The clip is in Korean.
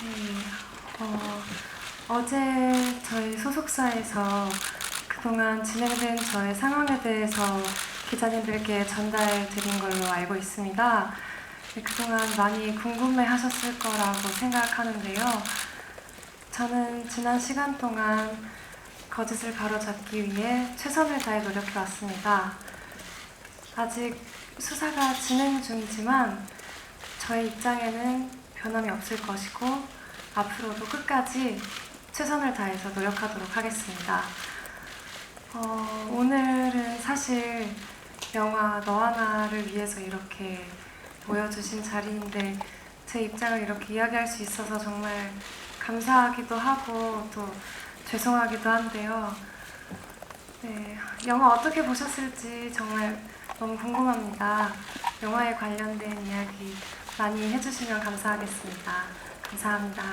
네, 어, 어제 저희 소속사에서 그동안 진행된 저의 상황에 대해서 기자님들께 전달 드린 걸로 알고 있습니다. 네, 그동안 많이 궁금해 하셨을 거라고 생각하는데요. 저는 지난 시간 동안 거짓을 바로잡기 위해 최선을 다해 노력해 왔습니다. 아직 수사가 진행 중이지만 저의 입장에는 변함이 없을 것이고 앞으로도 끝까지 최선을 다해서 노력하도록 하겠습니다. 어, 오늘은 사실 영화 너와 나를 위해서 이렇게 모여주신 자리인데 제 입장을 이렇게 이야기할 수 있어서 정말 감사하기도 하고 또 죄송하기도 한데요. 네, 영화 어떻게 보셨을지 정말 너무 궁금합니다. 영화에 관련된 이야기 많이 해주시면 감사하겠습니다. 감사합니다.